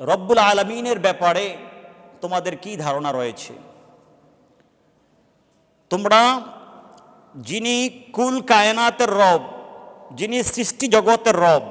রব্বুল আলমিনের ব্যাপারে তোমাদের কি ধারণা রয়েছে? তোমরা যিনি কুল কায়নাতের রব, যিনি সৃষ্টি জগতের রব,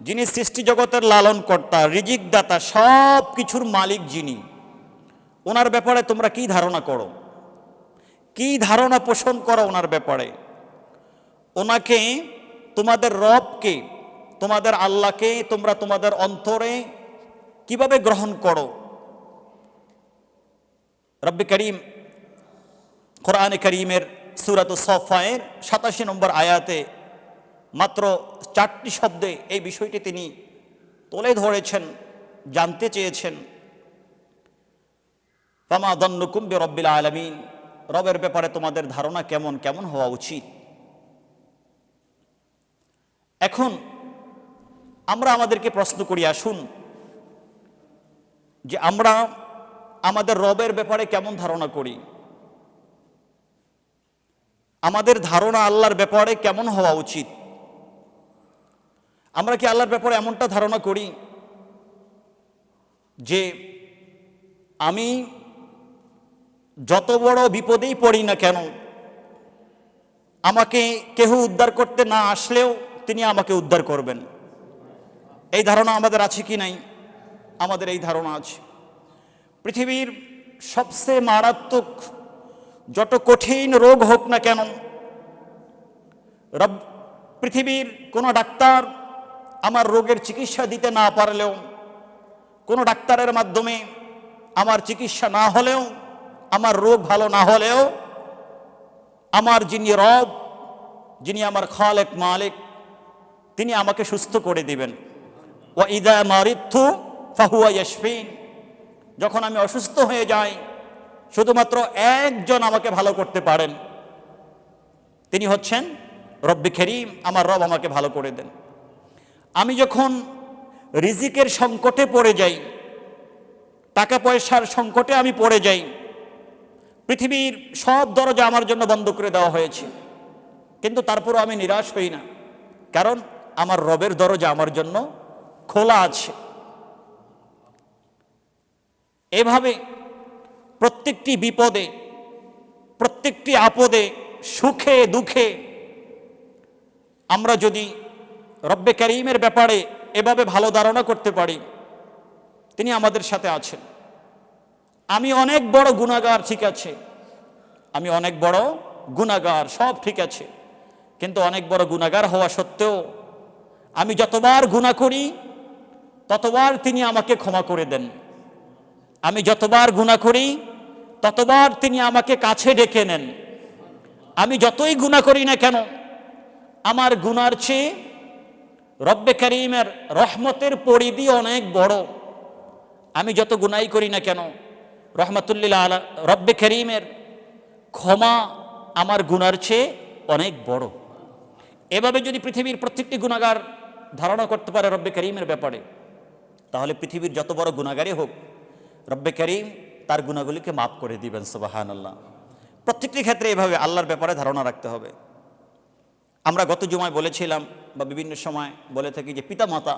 যিনি সৃষ্টি জগতের লালন কর্তা রিজিক দাতা সব কিছুর মালিক যিনি, ওনার ব্যাপারে তোমরা কি ধারণা করো? কি ধারণা পোষণ করো ওনার ব্যাপারে? ওনাকে, তোমাদের রবকে তোমাদের আল্লাহকে তোমরা তোমাদের অন্তরে কীভাবে গ্রহণ করো? রব্বি করিম কোরআনে করিমের সুরাত সফায়ের সাতাশি নম্বর আয়াতে মাত্র চারটি শব্দে এই বিষয়টি তিনি তুলে ধরেছেন, জানতে চেয়েছেন। পামা দন্নকুম্বে রব্বিল আলমিন। রবের ব্যাপারে তোমাদের ধারণা কেমন কেমন হওয়া উচিত? এখন আমরা আমাদেরকে প্রশ্ন করি, আসুন, যে আমরা আমাদের রবের ব্যাপারে কেমন ধারণা করি? আমাদের ধারণা আল্লাহর ব্যাপারে কেমন হওয়া উচিত? আমরা কি আল্লাহর ব্যাপারে এমনটা ধারণা করি যে আমি যত বড় বিপদেই পড়ি না কেন, আমাকে কেহ উদ্ধার করতে না আসলেও তিনি আমাকে উদ্ধার করবেন? এই ধারণা আমাদের আছে কি নাই? আমাদের এই ধারণা আছে। পৃথিবীর সবচেয়ে মারাত্মক, যত কঠিন রোগ হোক না কেন, রব, পৃথিবীর কোনো ডাক্তার আমার রোগের চিকিৎসা দিতে না পারলেও, কোনো ডাক্তারের মাধ্যমে আমার চিকিৎসা না হলেও, আমার রোগ ভালো না হলেও, আমার যিনি রব, যিনি আমার খালেক মালিক, তিনি আমাকে সুস্থ করে দিবেন। ও ইদা মারিথু ফাহুয়া ইয়াসফিন যখন আমি অসুস্থ হয়ে যাই, শুধুমাত্র একজন আমাকে ভালো করতে পারেন। তিনি হচ্ছেন রব্বি খেরিম আমার রব আমাকে ভালো করে দেন। আমি যখন রিজিকের সংকটে পড়ে যাই, টাকা পয়সার সংকটে আমি পড়ে যাই, পৃথিবীর সব দরজা আমার জন্য বন্ধ করে দেওয়া হয়েছে। কিন্তু তারপরও আমি নিরাশ হই না, কারণ আমার রবের দরজা আমার জন্য খোলা আছে। এভাবে প্রত্যেকটি বিপদে, প্রত্যেকটি আপদে সুখে, দুঃখে আমরা যদি রব্বে করিমের ব্যাপারে এভাবে ভালো ধারণা করতে পারি, তিনি আমাদের সাথে আছেন। আমি অনেক বড় গুণাগার ঠিক আছে। আমি অনেক বড় গুণাগার সব ঠিক আছে। কিন্তু অনেক বড় গুণাগার হওয়া সত্ত্বেও আমি যতবার গুণা করি ততবার তিনি আমাকে ক্ষমা করে দেন। আমি যতবার গুণা করি, ততবার তিনি আমাকে কাছে ডেকে নেন। আমি যতই গুণা করি না কেন, আমার গুনার চেয়ে রব্বে করিমের রহমতের পরিধি অনেক বড়। আমি যত গুনাই করি না কেন রহমতুল্লিল্লা আলা, রব্বে করিমের ক্ষমা আমার গুনার চেয়ে অনেক বড়। এভাবে যদি পৃথিবীর প্রত্যেকটি গুণাগার ধারণা করতে পারে রব্বে করিমের ব্যাপারে। তাহলে পৃথিবীর যত বড় গুণাগারই হোক, রব্বে করিম তার গুণাগুলিকে মাফ করে দিবেন সুবাহান আল্লাহ প্রত্যেকটি ক্ষেত্রে এভাবে আল্লাহর ব্যাপারে ধারণা রাখতে হবে। আমরা গত জুমায় বলেছিলাম বা বিভিন্ন সময় বলে থাকি যে পিতা মাতা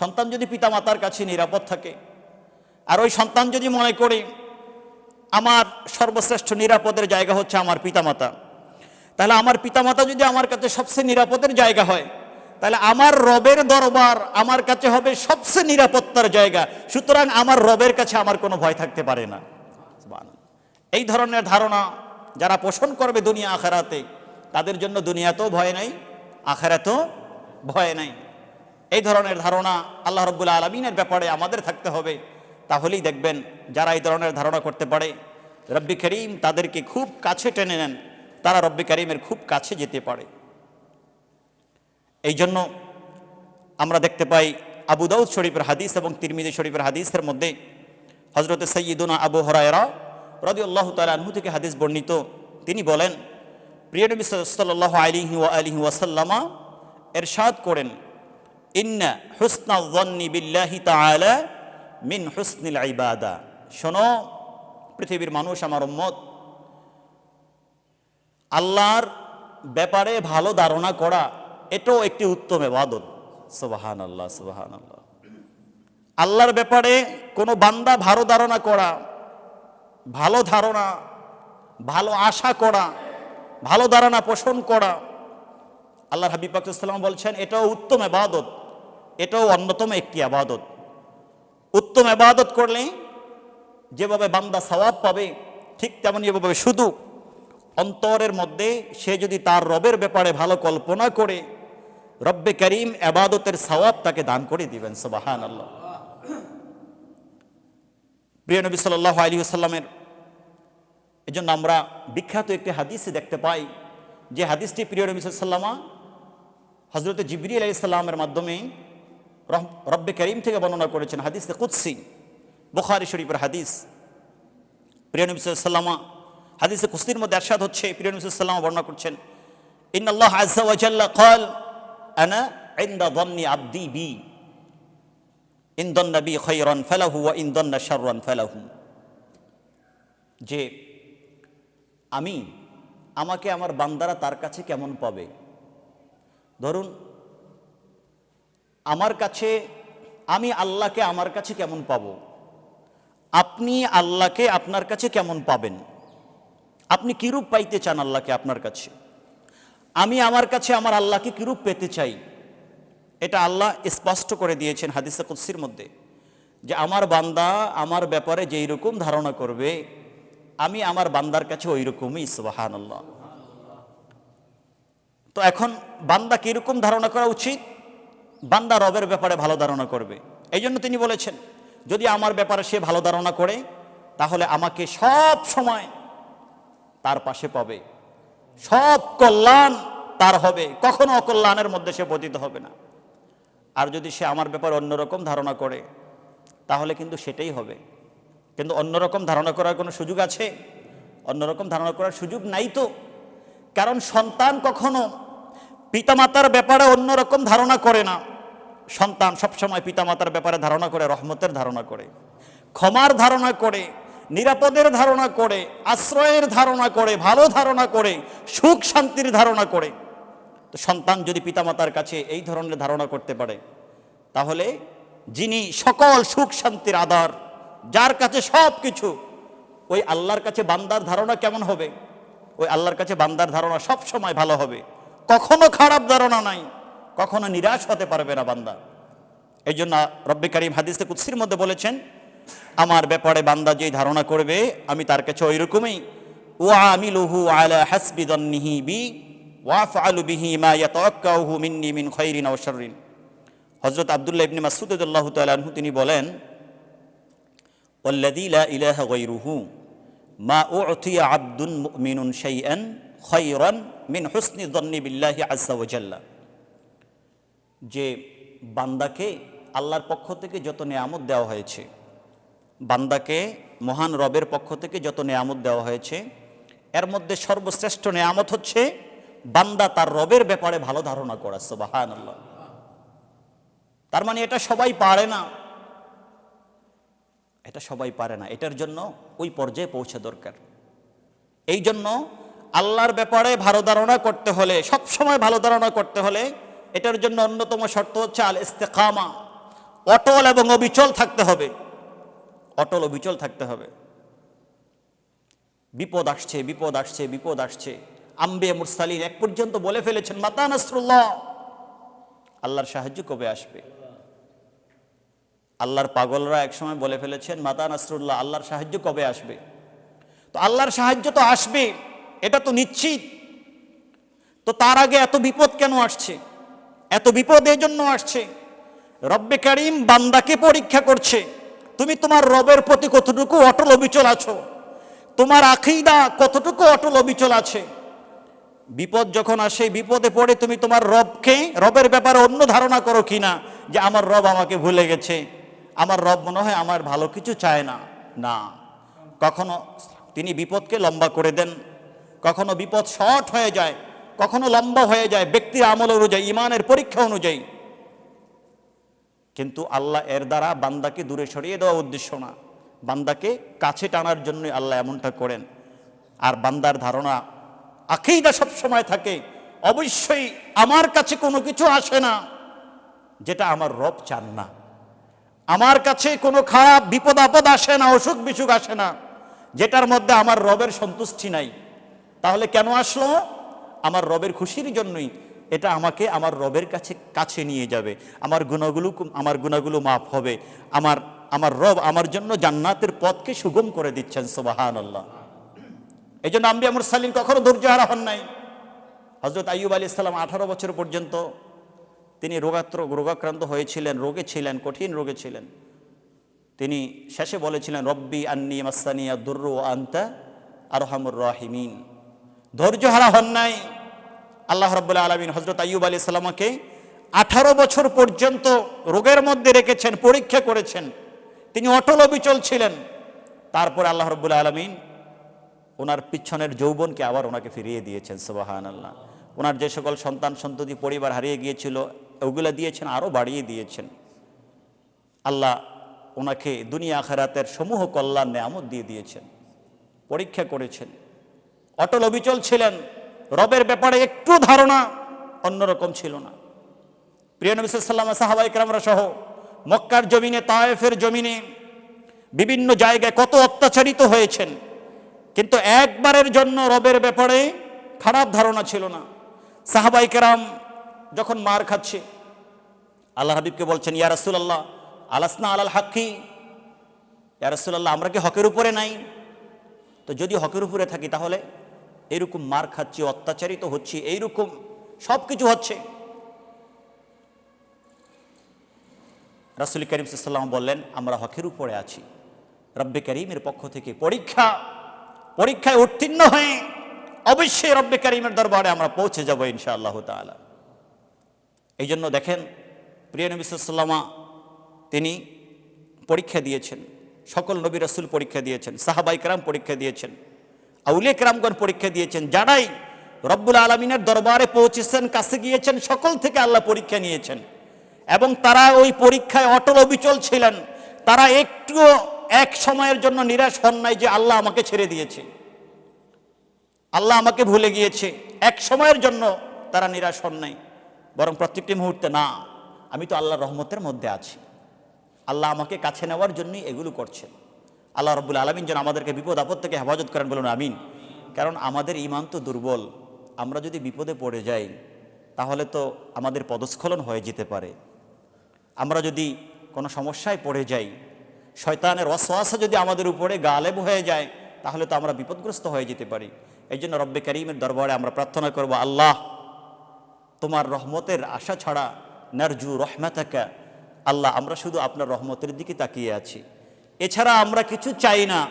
সন্তান যদি পিতা মাতার কাছে নিরাপদ থাকে, আর ওই সন্তান যদি মনে করে আমার সর্বশ্রেষ্ঠ নিরাপদের জায়গা হচ্ছে আমার পিতামাতা, তাহলে আমার পিতামাতা যদি আমার কাছে সবচেয়ে নিরাপদের জায়গা হয় তাহলে আমার রবের দরবার আমার কাছে হবে সবচেয়ে নিরাপত্তার জায়গা। সুতরাং আমার রবের কাছে আমার কোনো ভয় থাকতে পারে না। এই ধরনের ধারণা যারা পোষণ করবে দুনিয়া আখেরাতে, তাদের জন্য দুনিয়াতেও ভয় নাই, আখেরাতেও ভয় নাই। এই ধরনের ধারণা আল্লাহ রব্বুল আলমিনের ব্যাপারে আমাদের থাকতে হবে। তাহলেই দেখবেন যারা এই ধরনের ধারণা করতে পারে, রব্বি করিম তাদেরকে খুব কাছে টেনে নেন। তারা রব্বি করিমের খুব কাছে যেতে পারে। এই জন্য আমরা দেখতে পাই আবু দাউদ শরীফের হাদিস এবং তিরমিজি শরীফের হাদিসের মধ্যে হজরত সৈয়দুনা আবু হরায়রা রদি আল্লাহ তালু থেকে হাদিস বর্ণিত। তিনি বলেন, প্রিয় নবী সাল্লাহ আলিহি ও আলিহি ওয়াসাল্লামা এরশাদ করেন, ইন্না হুসনা জন্নি বিল্লাহি মিন হুসনিল ইবাদা। শোনো, পৃথিবীর মানুষ আমার উম্মত, আল্লাহর ব্যাপারে ভালো ধারণা করা এটাও একটি উত্তম এবাদত সুবাহান আল্লাহ সুবাহান আল্লাহ আল্লাহর ব্যাপারে কোনো বান্দা ভালো ধারণা করা, ভালো ধারণা, ভালো আশা করা, ভালো ধারণা পোষণ করা আল্লাহ হাবিব পাকুসাল্লাম বলছেন, এটাও উত্তম আবাদত এটাও অন্যতম একটি আবাদত উত্তম আবাদত করলে যেভাবে বান্দা সওয়াব পাবে, ঠিক তেমন এভাবে শুধু অন্তরের মধ্যে সে যদি তার রবের ব্যাপারে ভালো কল্পনা করে রব্বে করিম এবাদতের সওয়াব তাকে দান করে দিবেন সবাহান আল্লাহ প্রিয় নবী সাল্লাহ আলী আসাল্লামের এজন্য আমরা বিখ্যাত একটি হাদিসে দেখতে পাই, যে হাদিসটি প্রিয় নবী সাল্লামা হজরত জিবরি আলি সাল্লামের মাধ্যমে রব্বে করিম থেকে বর্ণনা করেছেন, হাদিসে কুৎসি বুখারি শরীফের হাদিস। প্রিয় নবী সাল্লামা হাদিসে কুস্তির মধ্যে আর্শাদ হচ্ছে, প্রিয় নবী সাল্লামা বর্ণনা করছেন ইন্নআল্লাহ আজ্জা ওয়াজাল্লা কল বি। বি ফেলাহু। যে আমি, আমাকে আমার বান্দারা তার কাছে কেমন পাবে? ধরুন, আমার কাছে, আমি আল্লাহকে আমার কাছে কেমন পাব? আপনি আল্লাহকে আপনার কাছে কেমন পাবেন? আপনি কীরূপ পাইতে চান আল্লাহকে আপনার কাছে? আমি আমার কাছে আমার আল্লাহকে কিরূপ পেতে চাই? এটা আল্লাহ স্পষ্ট করে দিয়েছেন হাদিসে কুৎসির মধ্যে, যে আমার বান্দা আমার ব্যাপারে যেই রকম ধারণা করবে, আমি আমার বান্দার কাছে ওই রকমই সুবাহান আল্লাহ তো এখন বান্দা কীরকম ধারণা করা উচিত? বান্দা রবের ব্যাপারে ভালো ধারণা করবে। এই জন্য তিনি বলেছেন, যদি আমার ব্যাপারে সে ভালো ধারণা করে, তাহলে আমাকে সব সময় তার পাশে পাবে। সব কল্যাণ তার হবে। কখনো অকল্যাণের মধ্যে সে পতিত হবে না। আর যদি সে আমার ব্যাপারে অন্যরকম ধারণা করে, তাহলে কিন্তু সেটাই হবে। কিন্তু অন্যরকম ধারণা করার কোনো সুযোগ আছে? অন্যরকম ধারণা করার সুযোগ নাই তো। কারণ সন্তান কখনো পিতামাতার ব্যাপারে অন্যরকম ধারণা করে না। সন্তান সবসময় পিতামাতার ব্যাপারে ধারণা করে, রহমতের ধারণা করে। ক্ষমার ধারণা করে নিরাপদের ধারণা করে, আশ্রয়ের ধারণা করে, ভালো ধারণা করে, সুখ শান্তির ধারণা করে। তো সন্তান যদি পিতামাতার কাছে এই ধরনের ধারণা করতে পারে, তাহলে যিনি সকল সুখ শান্তির আধার, যার কাছে সব কিছু, ওই আল্লাহর কাছে বান্দার ধারণা কেমন হবে? ওই আল্লাহর কাছে বান্দার ধারণা সব সময় ভালো হবে। কখনো খারাপ ধারণা নাই, কখনো নিরাশ হতে পারবে না বান্দা। এই জন্য রব্বি হাদিসে কুৎসির মধ্যে বলেছেন আমার ব্যাপারে বান্দা যে ধারণা করবে, আমি তার কাছে ওই রকমই ওয়া আমিলুহু আলা হাসবি দন্নিহি বি, ওয়াফআলু বিহি মা ইয়াতাওয়াক্কাউহু মিন্নি মিন খাইরিন আও শাররিন। হযরত আব্দুল্লাহ ইবনে মাসউদ রাদিয়াল্লাহু তাআলা আনহু, তিনি বলেন, ওয়াল্লাযী লা ইলাহা গায়রুহু, মা উ'তিয়া আবদুন মুমিনুন শাইআন খায়রান মিন হুসনি দন্নি বিল্লাহি আযজা ওয়া জাল্লা। যে বান্দাকে আল্লাহর পক্ষ থেকে যত নেয়ামত দেওয়া হয়েছে বান্দাকে মহান রবের পক্ষ থেকে যত নেয়ামত দেওয়া হয়েছে, এর মধ্যে সর্বশ্রেষ্ঠ নেয়ামত হচ্ছে বান্দা তার রবের ব্যাপারে ভালো ধারণা করা সুবাহান তার মানে এটা সবাই পারে না। এটা সবাই পারে না। এটার জন্য ওই পর্যায়ে পৌঁছে দরকার। এই জন্য আল্লাহর ব্যাপারে ভালো ধারণা করতে হলে সব সময় ভালো ধারণা করতে হলে, এটার জন্য অন্যতম শর্ত হচ্ছে আল ইস্তেকামা অটল এবং অবিচল থাকতে হবে। অটল অবিচল থাকতে হবে। বিপদ আসছে বিপদ আসছে বিপদ আসছে। আম্বে মুরসালিন এক পর্যন্ত বলে ফেলেছেন, মাতা নাসরুল্লাহ। আল্লাহর সাহায্য কবে আসবে? আল্লাহর পাগলরা একসময় বলে ফেলেছেন, মাতা নাসরুল্লাহ, আল্লাহর সাহায্য কবে আসবে? তো আল্লাহর সাহায্য তো আসবে, এটা তো নিশ্চিত। তো তার আগে এত বিপদ কেন আসছে? এত বিপদ এই জন্য আসছে। রব্বে কারিম বান্দাকে পরীক্ষা করছে। তুমি তোমার রবের প্রতি কতটুকু অটল অবিচল আছো? তোমার আখিদা কতটুকু অটল অবিচল আছে? বিপদ যখন আসে, বিপদে পড়ে তুমি তোমার রবকে, রবের ব্যাপারে অন্য ধারণা করো কিনা? যে আমার রব আমাকে ভুলে গেছে। আমার রব মনে হয় আমার ভালো কিছু চায় না। না। কখনো তিনি বিপদকে লম্বা করে দেন। কখনো বিপদ শর্ট হয়ে যায়। কখনো লম্বা হয়ে যায়। ব্যক্তির আমল অনুযায়ী, ইমানের পরীক্ষা অনুযায়ী। কিন্তু আল্লাহ এর দ্বারা বান্দাকে দূরে সরিয়ে দেওয়া উদ্দেশ্য না। বান্দাকে কাছে টানার জন্য আল্লাহ এমনটা করেন। আর বান্দার ধারণা আখিদা সব সময় থাকে, অবশ্যই আমার কাছে কোনো কিছু আসে না, যেটা আমার রব চান না। আমার কাছে কোনো খারাপ বিপদ আপদ আসে না, অসুখ বিসুখ আসে না, যেটার মধ্যে আমার রবের সন্তুষ্টি নাই। তাহলে কেন আসলো? আমার রবের খুশির জন্যই। এটা আমাকে আমার রবের কাছে কাছে নিয়ে যাবে। আমার গুণাগুলো আমার গুণাগুলো মাফ হবে। আমার আমার রব আমার জন্য জান্নাতের পথকে সুগম করে দিচ্ছেন সোবাহান আল্লাহ এই জন্য আম্বিয়া মুরসালিন কখনো ধৈর্য হারা হন নাই। হজরত আইয়ুব আলী ইসলাম আঠারো বছর পর্যন্ত তিনি রোগাত্র, রোগাক্রান্ত হয়েছিলেন, রোগে ছিলেন, কঠিন রোগে ছিলেন। তিনি শেষে বলেছিলেন, রব্বি আন্নি মাসানিয়া দুর্র আন্তা আরহামুর রাহিমিন। ধৈর্য হারা হন নাই। আল্লাহ রব্বুল্লাহ আলমিন হজরত আইয়ুব আলী সাল্লামাকে আঠারো বছর পর্যন্ত রোগের মধ্যে রেখেছেন, পরীক্ষা করেছেন। তিনি অটল অবিচল ছিলেন তারপর আল্লাহ রব্বুল্লাহ আলমিন ওনার পিছনের যৌবনকে আবার ওনাকে ফিরিয়ে দিয়েছেন সুবাহান আল্লাহ ওনার যে সকল সন্তান, সন্ততি, পরিবার হারিয়ে গিয়েছিল, ওগুলা দিয়েছেন আরও বাড়িয়ে দিয়েছেন। আল্লাহ ওনাকে দুনিয়া আখারাতের সমূহ কল্যাণ, নেয়ামত দিয়ে দিয়েছেন। পরীক্ষা করেছেন। অটল অবিচল ছিলেন রবের ব্যাপারে একটু ধারণা অন্যরকম ছিল না। প্রিয় নবী সাল্লাম সাহাবাই কামরা সহ মক্কার জমিনে, তায়েফের জমিনে বিভিন্ন জায়গায় কত অত্যাচারিত হয়েছেন। কিন্তু একবারের জন্য রবের ব্যাপারে খারাপ ধারণা ছিল না। সাহাবাই কেরাম যখন মার খাচ্ছে, আল্লাহ হাবিবকে বলছেন, ইয়া রাসূলুল্লাহ, আলাসনা আলাল হাক্কি। ইয়া রাসূলুল্লাহ, আমরা কি হকের উপরে নাই? তো যদি হকের উপরে থাকি তাহলে এরকম মার খাচ্ছি, অত্যাচারিত হচ্ছি, এইরকম সব কিছু হচ্ছে। রাসুল করিম সাল্লাম বললেন, আমরা হকের উপরে আছি। রব্বে করিমের পক্ষ থেকে পরীক্ষা, পরীক্ষায় উত্তীর্ণ হয়ে অবশ্যই রব্বে করিমের দরবারে আমরা পৌঁছে যাব ইনশা আল্লাহ তালা এই জন্য দেখেন, প্রিয় নবী সাল্লামা তিনি পরীক্ষা দিয়েছেন। সকল নবী রসুল পরীক্ষা দিয়েছেন সাহাবাই কেরাম পরীক্ষা দিয়েছেন। আউলিয়া কেরামগণ পরীক্ষা দিয়েছেন যারাই রব্বুল আলমিনের দরবারে পৌঁছেছেন, কাছে গিয়েছেন, সকল থেকে আল্লাহ পরীক্ষা নিয়েছেন। এবং তারা ওই পরীক্ষায় অটল অবিচল ছিলেন। তারা একটুও এক সময়ের জন্য নিরাশ হন নাই যে আল্লাহ আমাকে ছেড়ে দিয়েছে। আল্লাহ আমাকে ভুলে গিয়েছে। এক সময়ের জন্য তারা নিরাশ হন নাই। বরং প্রত্যেকটি মুহূর্তে না, আমি তো আল্লাহর রহমতের মধ্যে আছি। আল্লাহ আমাকে কাছে নেওয়ার জন্যই এগুলো করছেন। আল্লাহ রব্বুল আলমিন যেন আমাদেরকে বিপদ আপদ থেকে হেফাজত করেন বলুন, আমিন। কারণ আমাদের ইমান তো দুর্বল। আমরা যদি বিপদে পড়ে যাই, তাহলে তো আমাদের পদস্খলন হয়ে যেতে পারে। আমরা যদি কোনো সমস্যায় পড়ে যাই, শয়তানের অশ্বাসা যদি আমাদের উপরে গালেব হয়ে যায়, তাহলে তো আমরা বিপদগ্রস্ত হয়ে যেতে পারি। এই জন্য রব্বে করিমের দরবারে আমরা প্রার্থনা করব, আল্লাহ, তোমার রহমতের আশা ছাড়া নারজু রহমাতাকা। আল্লাহ, আমরা শুধু আপনার রহমতের দিকে তাকিয়ে আছি। এছাড়া আমরা কিছু চাই না।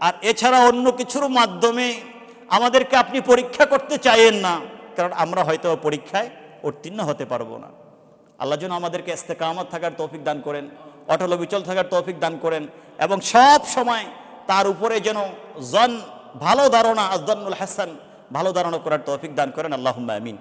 আর এছাড়া অন্য কিছুর মাধ্যমে আমাদেরকে আপনি পরীক্ষা করতে চাইেন না। কারণ আমরা হয়তো পরীক্ষায় উত্তীর্ণ হতে পারব না। আল্লাহ যেন আমাদেরকে ইস্তেকামত থাকার তৌফিক দান করেন, অটল বিচল থাকার তৌফিক দান করেন এবং সব সময় তার উপরে যেন জন ভালো ধারণা আজদানুল হাসান, ভালো ধারণা করার তৌফিক দান করেন। আল্লাহ আমিন।